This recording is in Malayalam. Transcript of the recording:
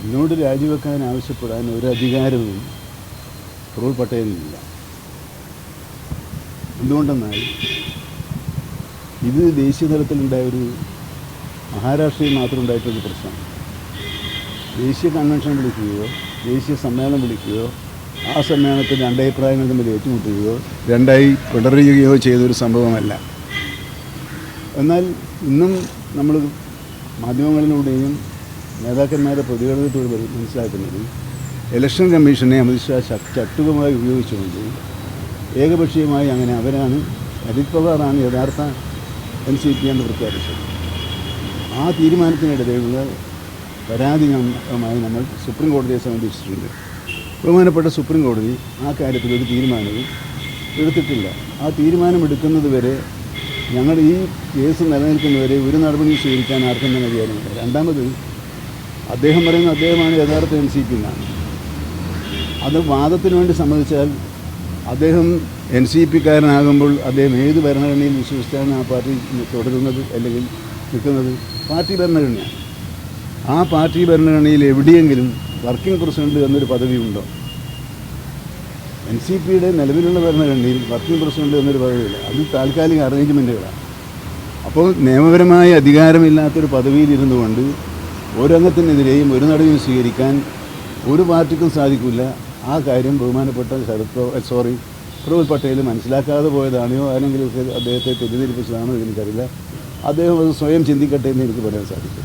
എന്നോട് രാജിവെക്കാൻ ആവശ്യപ്പെടാൻ ഒരു അധികാരവും പ്രഫുൽ പട്ടേലിനില്ല എന്തുകൊണ്ടെന്നാൽ ഇത് ദേശീയ തലത്തിലുണ്ടായ ഒരു മഹാരാഷ്ട്രയിൽ മാത്രം ഉണ്ടായിട്ടൊരു പ്രശ്നമാണ്. ദേശീയ കൺവെൻഷൻ വിളിക്കുകയോ ദേശീയ സമ്മേളനം വിളിക്കുകയോ ആ സമ്മേളനത്തിൽ രണ്ടഭിപ്രായങ്ങൾ തമ്മിൽ ഏറ്റുമുട്ടുകയോ രണ്ടായി പിടറിയുകയോ ചെയ്തൊരു സംഭവമല്ല. എന്നാൽ ഇന്നും നമ്മൾ മാധ്യമങ്ങളിലൂടെയും നേതാക്കന്മാരുടെ പ്രതികരണത്തോട് മനസ്സിലാക്കുന്നത് ഇലക്ഷൻ കമ്മീഷനെ അമിത്ഷാ ശക്തമായി ഉപയോഗിച്ചുകൊണ്ട് ഏകപക്ഷീയമായി അങ്ങനെ അവരാണ് അജിത് പവാറാണ് യഥാർത്ഥ എൻ സി പി എന്ന് പ്രഖ്യാപിച്ചത്. ആ തീരുമാനത്തിനെതിരെയുള്ള പരാതിയുമായി നമ്മൾ സുപ്രീം കോടതിയെ സമീപിച്ചിട്ടുണ്ട്. ബഹുമാനപ്പെട്ട സുപ്രീം കോടതി ആ കാര്യത്തിൽ ഒരു തീരുമാനവും എടുത്തിട്ടില്ല. ആ തീരുമാനം എടുക്കുന്നത് വരെ ഞങ്ങൾ ഈ കേസ് നിലനിൽക്കുന്നവരെ ഒരു നടപടിയും സ്വീകരിക്കാൻ ആർക്കും തന്നെ കാര്യമില്ല രണ്ടാമത് അദ്ദേഹം പറയുന്ന അദ്ദേഹമാണ് യഥാർത്ഥ എൻ സി പി എന്നാണ് അത് വാദത്തിന് വേണ്ടി സമ്മതിച്ചാൽ അദ്ദേഹം എൻ സി പിക്കാരനാകുമ്പോൾ അദ്ദേഹം ഏത് ഭരണഘടനയിൽ വിശ്വസിച്ചാണ് ആ പാർട്ടി തുടരുന്നത് അല്ലെങ്കിൽ നിൽക്കുന്നത്? പാർട്ടി ഭരണഘടനയാണ്. ആ പാർട്ടി ഭരണഘടനയിൽ എവിടെയെങ്കിലും വർക്കിംഗ് പ്രസിഡന്റ് എന്നൊരു പദവി ഉണ്ടോ എൻ സി പിയുടെ നിലവിലുള്ള ഭരണഘടനയിൽ വർക്കിംഗ് പ്രസിഡന്റ് എന്നൊരു പദവിയില്ല. അത് താൽക്കാലിക അറേഞ്ച്മെന്റുകളാണ് അപ്പോൾ നിയമപരമായ അധികാരമില്ലാത്തൊരു പദവിയിൽ ഇരുന്നു കൊണ്ട് ഒരംഗത്തിനെതിരെയും ഒരു നടപടിയും സ്വീകരിക്കാൻ ഒരു പാർട്ടിക്കും സാധിക്കില്ല ആ കാര്യം ബഹുമാനപ്പെട്ട ശരത് സോറി പ്രഫുൽ പട്ടേൽ മനസ്സിലാക്കാതെ പോയതാണെയോ ഒക്കെ അദ്ദേഹത്തെ തെറ്റിദ്ധരിപ്പിച്ചതാണോ എനിക്കറിയില്ല. അദ്ദേഹം അത് സ്വയം ചിന്തിക്കട്ടെ എന്ന് എനിക്ക് പറയാൻ സാധിക്കും.